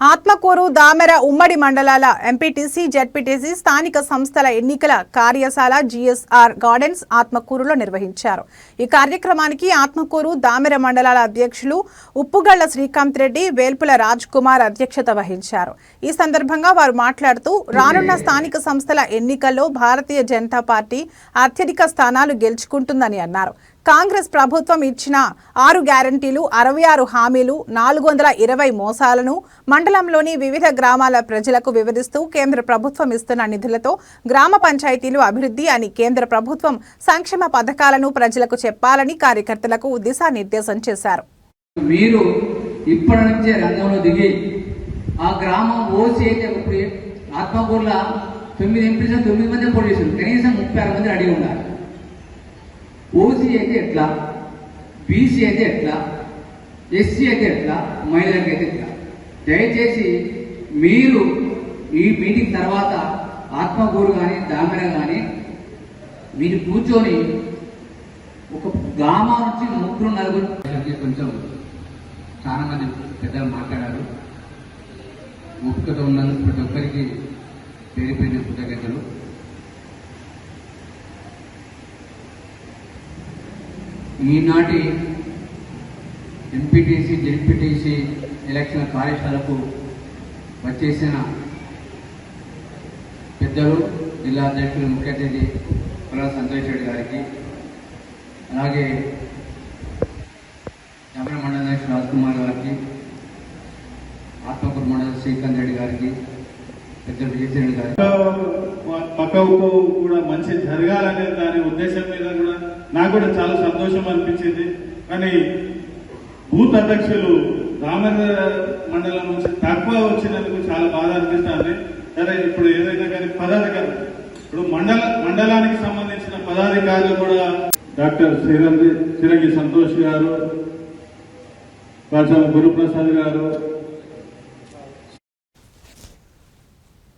ఆత్మకూరు దామెర ఉమ్మడి మండలాల MPTC ZPTC స్థానిక సంస్థల ఎన్నికల కార్యశాల జీఎస్ఆర్ గార్డెన్స్ ఆత్మకూరులో నిర్వహించారు. ఈ కార్యక్రమానికి ఆత్మకూరు దామెర మండలాల అధ్యక్షులు ఉప్పుగళ్ళ శ్రీకాంత్ రెడ్డి వేల్పుల రాజ్ కుమార్ అధ్యక్షత వహించారు. ఈ సందర్భంగా వారు మాట్లాడుతూ రానున్న స్థానిక సంస్థల ఎన్నికల్లో భారతీయ జనతా పార్టీ అత్యధిక స్థానాలు గెలుచుకుంటుందని అన్నారు. కాంగ్రెస్ ప్రభుత్వం ఇచ్చిన ఆరు గ్యారంటీలు అరవై ఆరు హామీలు నాలుగు వందల ఇరవై మోసాలను మండలంలోని వివిధ గ్రామాల ప్రజలకు వివరిస్తూ కేంద్ర ప్రభుత్వం ఇస్తున్న నిధులతో గ్రామ పంచాయతీలు అభివృద్ధి అని కేంద్ర ప్రభుత్వం సంక్షేమ పథకాలను ప్రజలకు చెప్పాలని కార్యకర్తలకు దిశానిర్దేశం చేశారు. మీరు ఇప్పటి నుంచే రంగంలో దిగి ఆ గ్రామం ఓసి అయితే తొమ్మిది ఎంపీలు తొమ్మిది మంది పోలీసులు కనీసం ముప్పై ఆరు మంది అడిగి ఉన్నారు. ఓసీ అయితే ఎట్లా? బీసీ అయితే ఎట్లా? ఎస్సీ అయితే ఎట్లా? మహిళలకి అయితే ఎట్లా? దయచేసి మీరు ఈ మీటింగ్ తర్వాత ఆత్మగూరు కానీ దామెర కానీ మీరు కూర్చొని ఒక గ్రామం నుంచి ముగ్గురు నలుగురు కొంచెం చాలా మంది పెద్దలు మాట్లాడారు. ఓపికతో ఉన్నందుకు ప్రతి ఒక్కరికి పేరు పేరు కృతజ్ఞతలు. ఈనాటి ఎంపీటీసీ జెడ్పీటీసీ ఎలక్షన్ కార్యశాలకు వచ్చేసిన పెద్దలు జిల్లా అధ్యక్షులు ముఖ్య అతిథి కులా సంతోష్ రెడ్డి గారికి అలాగే జమల మండల అధ్యక్షుడు రాజ్ కుమార్ గారికి ఆత్మకూరు మండల శ్రీకాంత్ రెడ్డి గారికి పెద్ద విజయరెడ్డి గారికి. పక్కకు కూడా మంచి జరగాలనే దాని ఉద్దేశం మీద నాకు కూడా చాలా సంతోషం అనిపించింది. కానీ బూత్ అధ్యక్షులు రామేంద్ర మండలం నుంచి తక్కువ వచ్చినందుకు చాలా బాధ అనిపిస్తుంది. సరే ఇప్పుడు ఏదైనా కానీ పదాధికారులు ఇప్పుడు మండల మండలానికి సంబంధించిన పదాధికారులు కూడా డాక్టర్ శ్రీరంగి చిరంగి సంతోష్ గారు కాసం గురుప్రసాద్ గారు